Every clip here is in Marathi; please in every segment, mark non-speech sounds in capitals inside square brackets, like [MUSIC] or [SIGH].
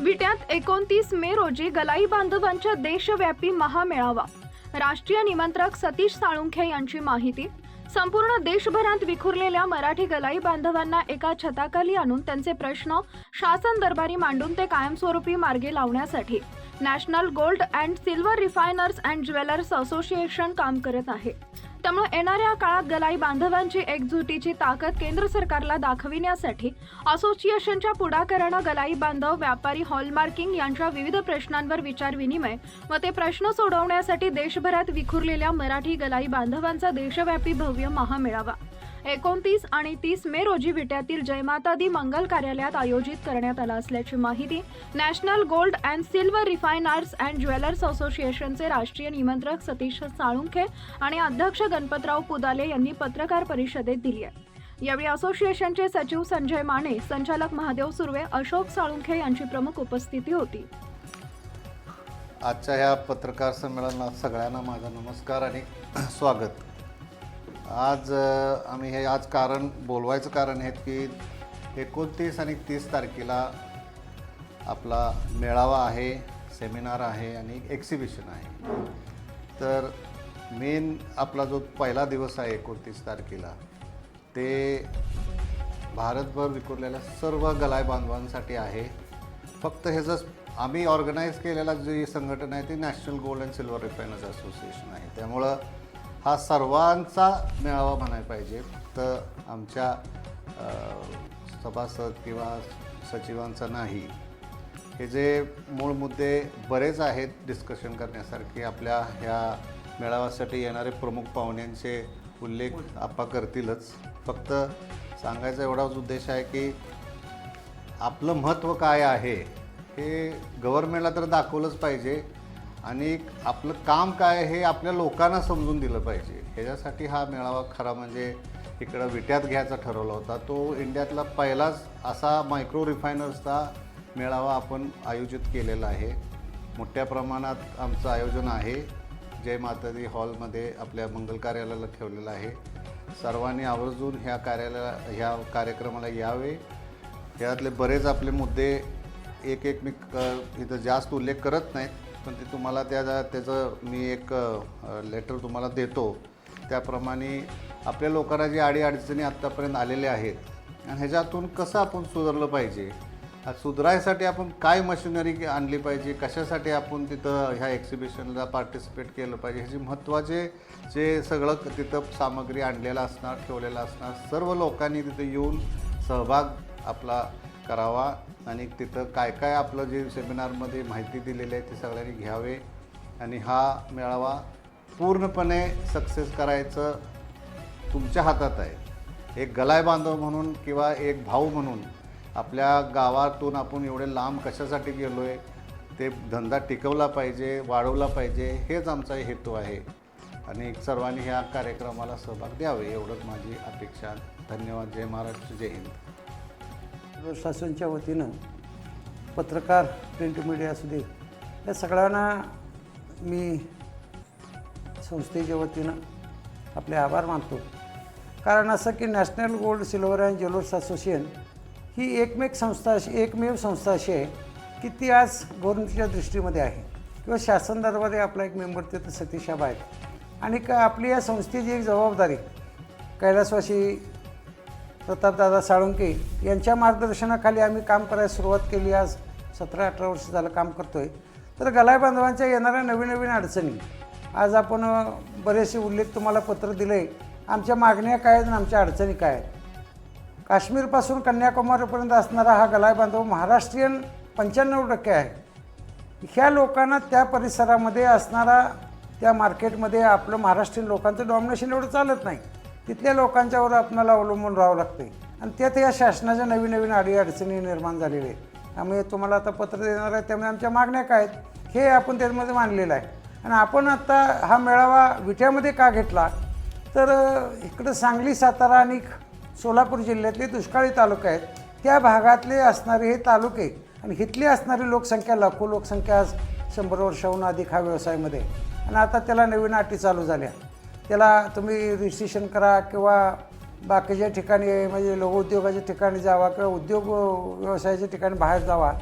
विट्यात एकोणतीस मे रोजी गलाई बांधवांच्या देशव्यापी महामेळावा. राष्ट्रीय निमंत्रक सतीश साळुंखे यांची माहिती. संपूर्ण देशभरात विखुरलेल्या मराठी गलाई बांधवांना एका छताखाली आणून त्यांचे प्रश्न शासन दरबारी मांडून ते कायमस्वरूपी मार्गे लावण्यासाठी national gold and silver refiners and jewellers association काम करत आहे. त्यामुळे येणाऱ्या काळात गलाई बांधवांची एकजुटीची ताकद केंद्र सरकारला दाखविण्यासाठी असोसिएशनच्या पुढाकारानं गलाई बांधव व्यापारी हॉलमार्किंग यांच्या विविध प्रश्नांवर विचारविनिमय व ते प्रश्न सोडवण्यासाठी देशभरात विखुरलेल्या मराठी गलाई बांधवांचा देशव्यापी भव्य महामेळावा. एकोणतीस आणि तीस मे रोजी विट्यातील जयमाता दी मंगल कार्यालयात आयोजित करण्यात आला असल्याची माहिती national gold and silver refiners and jewellers असोसिएशनचे राष्ट्रीय निमंत्रक सतीश साळुंखे आणि अध्यक्ष गणपतराव पुदाले यांनी पत्रकार परिषदेत दिली आहे. यावेळी असोसिएशनचे सचिव संजय माने संचालक महादेव सुर्वे अशोक साळुंखे यांची प्रमुख उपस्थिती होती. आजच्या ह्या पत्रकार संमेलनात सगळ्यांना माझा नमस्कार आणि [CLEARS THROAT] स्वागत. आज आम्ही हे आज कारण बोलवायचं कारण आहे की एकोणतीस आणि तीस तारखेला आपला मेळावा आहे सेमिनार आहे आणि एक्झिबिशन आहे. तर मेन आपला जो पहिला दिवस आहे एकोणतीस तारखेला ते भारतभर विखुरलेल्या सर्व गलाय बांधवांसाठी आहे. फक्त हे जर आम्ही ऑर्गनाईज केलेला जी संघटना आहे ती national gold and silver refiners association आहे. त्यामुळं हा सर्वांचा मेळावा म्हणायला पाहिजे. फक्त आमच्या सभासद किंवा सचिवांचा नाही. हे जे मूळ मुद्दे बरेच आहेत डिस्कशन करण्यासारखे आपल्या ह्या मेळाव्यासाठी येणारे प्रमुख पाहुण्यांचे उल्लेख आपा करतीलच. फक्त सांगायचा एवढाच उद्देश आहे की आपलं महत्त्व काय आहे हे गव्हर्नमेंटला तर दाखवलंच पाहिजे. आणि आपलं काम काय हे आपल्या लोकांना समजून दिलं पाहिजे. ह्याच्यासाठी हा मेळावा खरा म्हणजे इकडं विट्यात घ्यायचा ठरवला होता. तो इंडियातला पहिलाच असा मायक्रो रिफायनर्सचा मेळावा आपण आयोजित केलेला आहे. मोठ्या प्रमाणात आमचं आयोजन आहे. जय मातादी हॉलमध्ये आपल्या मंगल कार्यालयाला ठेवलेलं आहे. सर्वांनी आवर्जून ह्या कार्यालया ह्या कार्यक्रमाला यावे. यातले बरेच आपले मुद्दे एक एक मी क इथं जास्त उल्लेख करत नाहीत. पण ते तुम्हाला त्या त्याचं मी एक लेटर तुम्हाला देतो. त्याप्रमाणे आपल्या लोकांना जे अडीअडचणी आत्तापर्यंत आलेल्या आहेत आणि ह्याच्यातून कसं आपण सुधारलं पाहिजे? सुधारायसाठी आपण काय मशिनरी आणली पाहिजे? कशासाठी आपण तिथं ह्या एक्झिबिशनला पार्टिसिपेट केलं पाहिजे? ह्याची महत्त्वाचे जे सगळं तिथं सामग्री आणलेलं असणार ठेवलेलं असणार सर्व लोकांनी तिथं येऊन सहभाग आपला करावा आणि तिथं काय काय आपलं जे सेमिनारमध्ये माहिती दिलेली आहे ते सगळ्यांनी घ्यावे आणि हा मेळावा पूर्णपणे सक्सेस करायचं तुमच्या हातात आहे. एक गलाय बांधव म्हणून किंवा एक भाऊ म्हणून आपल्या गावातून आपण एवढे लांब कशासाठी गेलो आहे ते धंदा टिकवला पाहिजे वाढवला पाहिजे हेच आमचा हेतू आहे. आणि सर्वांनी ह्या कार्यक्रमाला सहभाग द्यावे एवढंच माझी अपेक्षा. धन्यवाद. जय महाराष्ट्र. जय हिंद. शासनच्या वतीनं पत्रकार प्रिंट मीडिया असू दे या सगळ्यांना मी संस्थेच्या वतीनं आपले आभार मानतो. कारण असं की national gold silver and jewellers association ही एकमेक संस्था अशी एकमेव संस्था अशी आहे की ती आज गव्हर्नमेंटच्या दृष्टीमध्ये आहे. किंवा शासन दरबारी आपला एक मेंबर तिथं सतीशाबा आहेत. आणि का आपली या संस्थेची एक जबाबदारी कैलासवासी प्रतापदादा साळुंके यांच्या मार्गदर्शनाखाली आम्ही काम करायला सुरुवात केली. आज सतरा अठरा वर्ष झालं काम करतो आहे तर गलाय बांधवांच्या येणाऱ्या नवीन नवीन अडचणी. आज आपण बरेचसे उल्लेख तुम्हाला पत्र दिले आमच्या मागण्या काय आहेत आणि आमच्या अडचणी काय आहेत? काश्मीरपासून कन्याकुमारीपर्यंत असणारा हा गलाय बांधव महाराष्ट्रीयन पंच्याण्णव टक्के आहे. ह्या लोकांना त्या परिसरामध्ये असणारा त्या मार्केटमध्ये आपलं महाराष्ट्रीयन लोकांचं डॉमिनेशन एवढं चालत नाही. तिथल्या लोकांच्यावर आपणाला अवलंबून राहावं लागते आणि त्यात या शासनाच्या नवीन नवीन अडीअडचणी निर्माण झालेल्या आहेत. त्यामुळे तुम्हाला आता पत्र देणार आहे त्यामुळे आमच्या मागण्या काय आहेत हे आपण त्यामध्ये मानलेलं आहे. आणि आपण आता हा मेळावा विट्यामध्ये का घेतला? तर इकडं सांगली सातारा आणि सोलापूर जिल्ह्यातले दुष्काळी तालुके आहेत. त्या भागातले असणारे हे तालुके आणि इथली असणारी लोकसंख्या लाखो लोकसंख्या आज शंभर वर्षाहून अधिक हा व्यवसायामध्ये आणि आता त्याला नवीन अटी चालू झाल्या. त्याला तुम्ही रजिस्ट्रेशन करा किंवा बाकीच्या ठिकाणी म्हणजे लघुउद्योगाच्या ठिकाणी जावा किंवा उद्योग व्यवसायाच्या ठिकाणी बाहेर जावा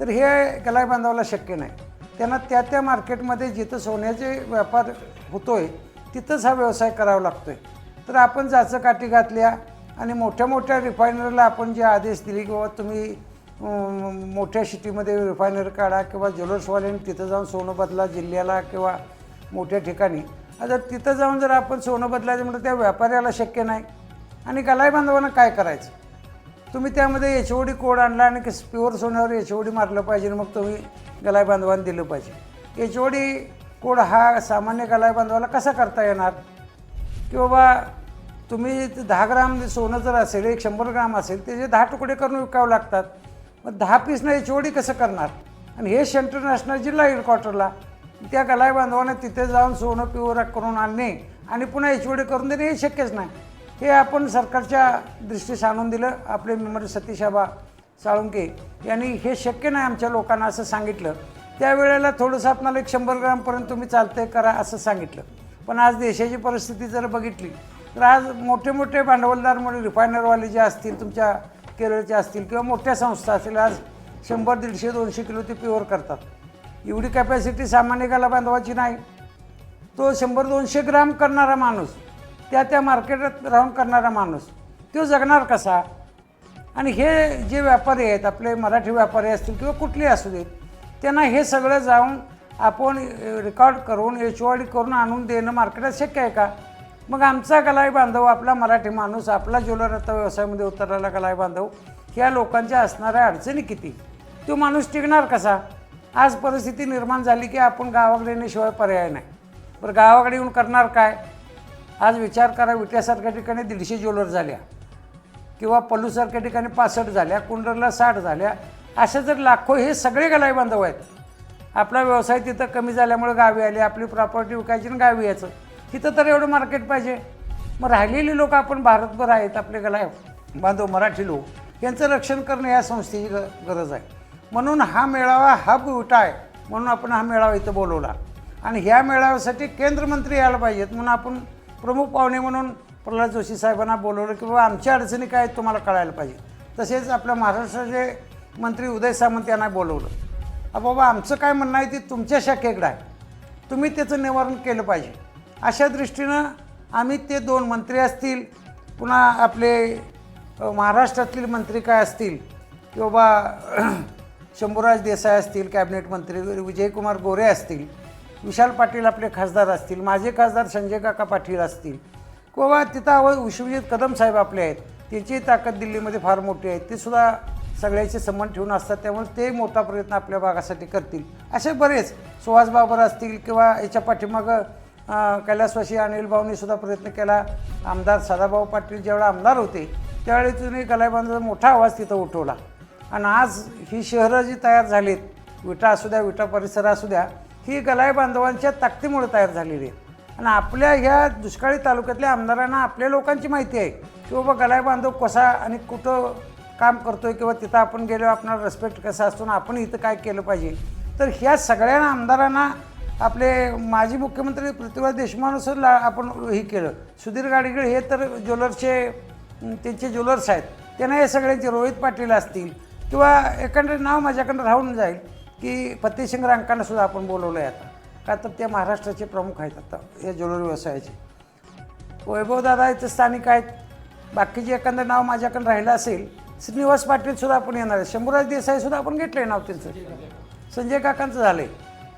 तर हे गलाय बांधवाला शक्य नाही. त्यांना त्या त्या मार्केटमध्ये जिथं सोन्याचे व्यापार होतो आहे तिथंच हा व्यवसाय करावा लागतो आहे तर आपण जाचं काठी घातल्या आणि मोठ्या मोठ्या रिफायनरीला आपण जे आदेश दिले किंवा तुम्ही मोठ्या सिटीमध्ये रिफायनरी काढा किंवा ज्वेलर्सवाल्यांनी तिथं जाऊन सोनं बदला जिल्ह्याला किंवा मोठ्या ठिकाणी. आता तिथं जाऊन जर आपण सोनं बदलायचं म्हटलं त्या व्यापाऱ्याला शक्य नाही. आणि गलाई बांधवांना काय करायचं? तुम्ही त्यामध्ये एच ओ डी कोड आणला आणि प्युअर सोन्यावर एच ओ डी मारलं पाहिजे आणि मग तुम्ही गलाई बांधवांना दिलं पाहिजे. एच ओ डी कोड हा सामान्य गलाई बांधवाला कसा करता येणार? की बाबा तुम्ही ते दहा ग्राम सोनं जर असेल एक शंभर ग्राम असेल त्याचे दहा तुकडे करून विकावं लागतात मग दहा पीसनं एच ओ डी कसं करणार? आणि हे सेंट्रल नॅशनल जिल्हा हेडक्वार्टरला त्या गलाय बांधवाने तिथे जाऊन सोनं पिवरा करून आणणे आणि पुन्हा एच ओ डी करून देणे हे शक्यच नाही. हे आपण सरकारच्या दृष्टीस आणून दिलं. आपले मेंबर सतीशाबा साळुंके यांनी हे शक्य नाही आमच्या लोकांना असं सांगितलं. त्यावेळेला थोडंसं आपणाला एक शंभर ग्रामपर्यंत तुम्ही चालतंय करा असं सांगितलं. पण आज देशाची परिस्थिती जर बघितली तर आज मोठे मोठे भांडवलदार म्हणजे रिफायनरवाले जे असतील तुमच्या केरळचे असतील किंवा मोठ्या संस्था असतील आज शंभर दीडशे दोनशे किलो ते प्युअर करतात. एवढी कॅपॅसिटी सामान्य गाला बांधवाची नाही. तो शंभर दोनशे ग्राम करणारा माणूस त्या त्या मार्केटात राहून करणारा माणूस तो जगणार कसा? आणि हे जे व्यापारी आहेत आपले मराठी व्यापारी असतील किंवा कुठले असू देत त्यांना हे सगळं जाऊन आपण रेकॉर्ड करून एचवाडी करून आणून देणं मार्केटात शक्य आहे का? मग आमचा गलाई बांधव आपला मराठी माणूस आपला ज्वेलर आता व्यवसायामध्ये उतरलेला गलाई बांधव ह्या लोकांच्या असणाऱ्या अडचणी किती? तो माणूस टिकणार कसा? आज परिस्थिती निर्माण झाली की आपण गावाकडे येण्याशिवाय पर्याय नाही. बरं गावाकडे येऊन करणार काय? आज विचार करा विट्यासारख्या ठिकाणी दीडशे ज्वेलर झाल्या किंवा पल्लूसारख्या ठिकाणी पासष्ट झाल्या कुंडरला साठ झाल्या अशा जर लाखो हे सगळे गलाई बांधव आहेत. आपला व्यवसाय तिथं कमी झाल्यामुळे गावी आले आपली प्रॉपर्टी विकायची आणि गावी यायचं. तिथं तर एवढं मार्केट पाहिजे. मग राहिलेली लोक आपण भारतभर आहेत आपले गलाय बांधव मराठी लोक. यांचं रक्षण करणं या संस्थेची ग गरज आहे. म्हणून हा मेळावा हा विटा आहे. म्हणून आपण हा मेळावा इथं बोलवला. आणि ह्या मेळाव्यासाठी केंद्रमंत्री यायला पाहिजेत म्हणून आपण प्रमुख पाहुणे म्हणून प्रल्हाद जोशी साहेबांना बोलवलं की बाबा आमच्या अडचणी काय आहेत तुम्हाला कळायला पाहिजे. तसेच आपल्या महाराष्ट्राचे मंत्री उदय सामंत यांना बोलवलं. बाबा आमचं काय म्हणणं आहे ते तुमच्या शाखेकडं आहे. तुम्ही त्याचं निवारण केलं पाहिजे. अशा दृष्टीनं आम्ही ते दोन मंत्री असतील पुन्हा आपले महाराष्ट्रातील मंत्री काय असतील की बाबा शंभूराज देसाई असतील कॅबिनेट मंत्री विजयकुमार गोरे असतील विशाल पाटील आपले खासदार असतील माझे खासदार संजय काका पाटील असतील किंवा तिथं अव विश्वजित कदम साहेब आपले आहेत त्यांची ताकद दिल्लीमध्ये फार मोठी आहे ते सुद्धा सगळ्याचे संबंध ठेवून असतात त्यामुळे ते मोठा प्रयत्न आपल्या भागासाठी करतील. असे बरेच सुहास बाबर असतील किंवा याच्या पाठीमागं कैलासवासी अनिल भाऊनी सुद्धा प्रयत्न केला आमदार सदाभाऊ पाटील ज्यावेळेला आमदार होते त्यावेळी तुम्ही कलाईबांधाचा मोठा आवाज तिथं उठवला. आणि आज ही शहरं जी तयार झालीत विटा असू द्या विटा परिसर असू द्या ही गलाई बांधवांच्या ताकदीमुळे तयार झालेली आहे आणि आपल्या ह्या दुष्काळी तालुक्यातल्या आमदारांना आपल्या लोकांची माहिती आहे की बाबा गलाई बांधव कसा आणि कुठं काम करतोय किंवा तिथं आपण गेलो आपणाला रेस्पेक्ट कसा असतो ना आपण इथं काय केलं पाहिजे. तर ह्या सगळ्या आमदारांना आपले माजी मुख्यमंत्री पृथ्वीराज देशमुखांनुसार आपण हे केलं. सुधीर गाडगीळ हे तर ज्वेलर्सचे त्यांचे ज्वेलर्स आहेत. त्यांना या सगळ्यांचे रोहित पाटील असतील किंवा एकंदरीत नाव माझ्याकडं राहून जाईल की फतेसिंग रांकांना सुद्धा आपण बोलवलं आहे आता. का तर ते महाराष्ट्राचे प्रमुख आहेत आता या ज्वेलरी व्यवसायाचे. वैभवदादा इथं स्थानिक आहेत. बाकीचे एखादं नाव माझ्याकडे राहिलं असेल श्रीनिवास पाटीलसुद्धा आपण येणार आहे शंभूराज देसाईसुद्धा आपण घेतलं नाव त्यांचं. संजय काकांचं झालं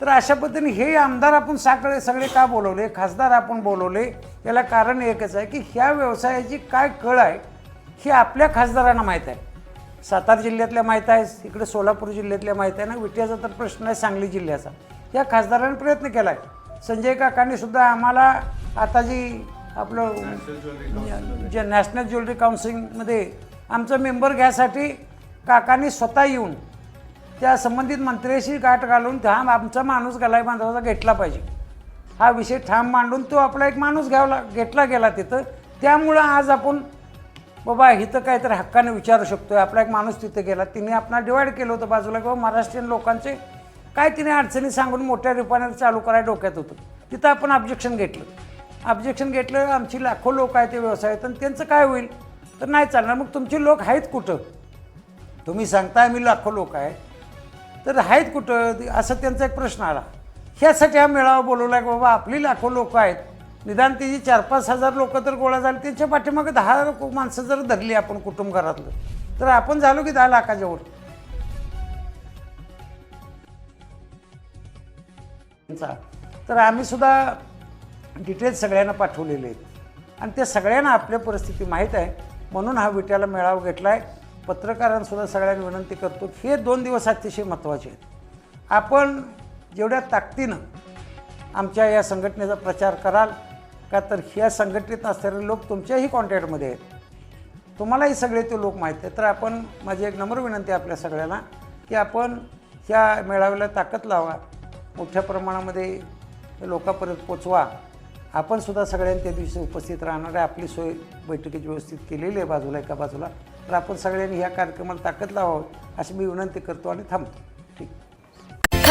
तर अशा पद्धतीने हे आमदार आपण साकडे सगळे का बोलवले खासदार आपण बोलवले याला कारण एकच आहे की ह्या व्यवसायाची काय कळ आहे हे आपल्या खासदारांना माहीत आहे. सातारा जिल्ह्यातल्या माहीत आहे इकडे सोलापूर जिल्ह्यातल्या माहीत आहे ना? विट्याचा तर प्रश्न आहे सांगली जिल्ह्याचा. या खासदारांनी प्रयत्न केला आहे संजय काकांनी सुद्धा आम्हाला आता जी आपलं जे नॅशनल ज्वेलरी काउन्सिलिंगमध्ये आमचं मेंबर घ्यायसाठी काकांनी स्वतः येऊन त्या संबंधित मंत्र्याशी गाठ घालून हा आमचा माणूस गलाई बांधवाचा घेतला पाहिजे. हा विषय ठाम मांडून तो आपला एक माणूस घ्यावला घेतला गेला तिथं. त्यामुळं आज आपण बाबा इथं काहीतरी हक्काने विचारू शकतोय. आपला एक माणूस तिथे गेला. तिने आपण डिवाईड केलं होतं बाजूला किंवा महाराष्ट्रीयन लोकांचे काय तिने अडचणी सांगून मोठ्या रिफायनरी चालू करायला डोक्यात होतं. तिथं आपण ऑब्जेक्शन घेतलं. ऑब्जेक्शन घेतलं आमची लाखो लोक आहेत ते व्यवसायात आणि त्यांचं काय होईल? तर नाही चालणार. मग तुमचे लोक आहेत कुठं? तुम्ही सांगताय आम्ही लाखो लोक आहे तर आहेत कुठं? असं त्यांचा एक प्रश्न आला. ह्यासाठी हा मेळावा बोलवला की बाबा आपली लाखो लोक आहेत. निदान त्याची चार पाच हजार लोक तर गोळा झाले. त्यांच्या पाठीमागे दहा माणसं जर धरली आपण कुटुंब घरातलं तर आपण झालो की दहा लाखाच्या त्यांचा. तर आम्ही सुद्धा डिटेल्स सगळ्यांना पाठवलेले आहेत. आणि त्या सगळ्यांना आपल्या परिस्थिती माहीत आहे. म्हणून हा विट्याला मेळावा घेतला आहे पत्रकारांसुद्धा सगळ्यांना विनंती करतो हे दोन दिवस अतिशय महत्त्वाचे आहेत. आपण जेवढ्या ताकदीनं आमच्या या संघटनेचा प्रचार कराल का तर ह्या संघटनेत असणारे लोक तुमच्याही कॉन्टॅक्टमध्ये आहेत. तुम्हालाही सगळे ते लोक माहीत आहेत. तर आपण माझी एक नम्र विनंती आहे आपल्या सगळ्यांना की आपण ह्या मेळाव्याला ताकद लावा मोठ्या प्रमाणामध्ये लोकांपर्यंत पोचवा. आपण सुद्धा सगळ्यांनी त्या दिवशी उपस्थित राहणार आहे. आपली सोय बैठकीची व्यवस्थित केलेली आहे बाजूला एका बाजूला. तर आपण सगळ्यांनी ह्या कार्यक्रमाला ताकद लावावं अशी मी विनंती करतो आणि थांबतो.